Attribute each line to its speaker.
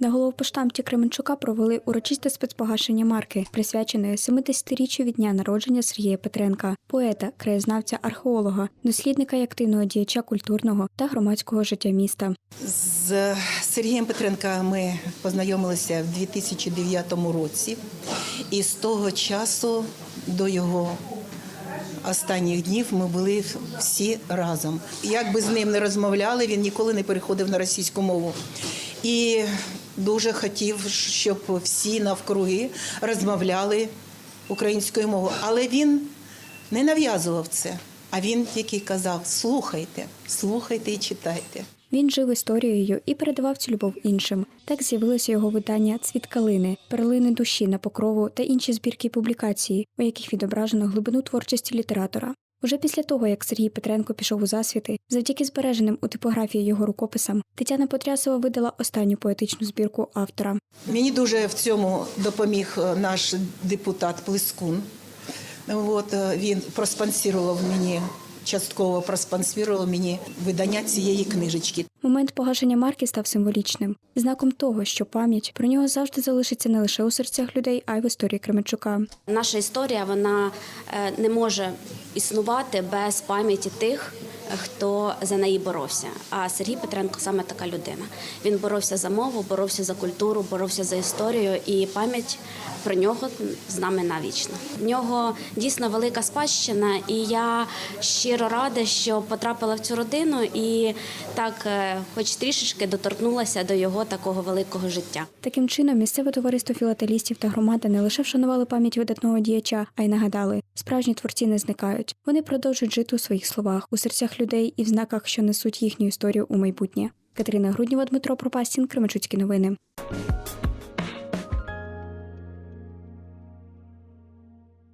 Speaker 1: На головпоштамті Кременчука провели урочисте спецпогашення марки, присвяченої 70-річчю від дня народження Сергія Петренка, поета, краєзнавця, археолога, дослідника і активного діяча культурного та громадського життя міста.
Speaker 2: З Сергієм Петренка ми познайомилися в 2009 році, і з того часу до його останніх днів ми були всі разом. Як би з ним не розмовляли, він ніколи не переходив на російську мову. І дуже хотів, щоб всі навкруги розмовляли українською мовою. Але він не нав'язував це. А він тільки казав: слухайте, слухайте і читайте.
Speaker 1: Він жив історією і передавав цю любов іншим. Так з'явилося його видання Цвіт калини, перлини душі на покрову та інші збірки публікації, у яких відображено глибину творчості літератора. Уже після того, як Сергій Петренко пішов у засвіти, завдяки збереженим у типографії його рукописам, Тетяна Потрясова видала останню поетичну збірку автора.
Speaker 2: Мені дуже в цьому допоміг е, наш депутат Плескун. От, е, він проспонсірував мені, частково проспонсірував мені видання цієї книжечки.
Speaker 1: Момент погашення марки став символічним, знаком того, що пам'ять про нього завжди залишиться не лише у серцях людей, а й в історії Кременчука.
Speaker 3: Наша історія вона е, не може існувати без пам'яті тих, хто за неї боровся. А Сергій Петренко саме така людина. Він боровся за мову, боровся за культуру, боровся за історію, і пам'ять про нього з нами навічно. В нього дійсно велика спадщина, і я щиро рада, що потрапила в цю родину і так, е, хоч трішечки доторкнулася до його такого великого життя.
Speaker 1: Таким чином, місцеве товариство філателістів та громада не лише вшанували пам'ять видатного діяча, а й нагадали, справжні творці не зникають. Вони продовжують жити у своїх словах, у серцях людей і в знаках, що несуть їхню історію у майбутнє. Катерина Груднєва, Дмитро Пропастін, Кременчуцькі новини.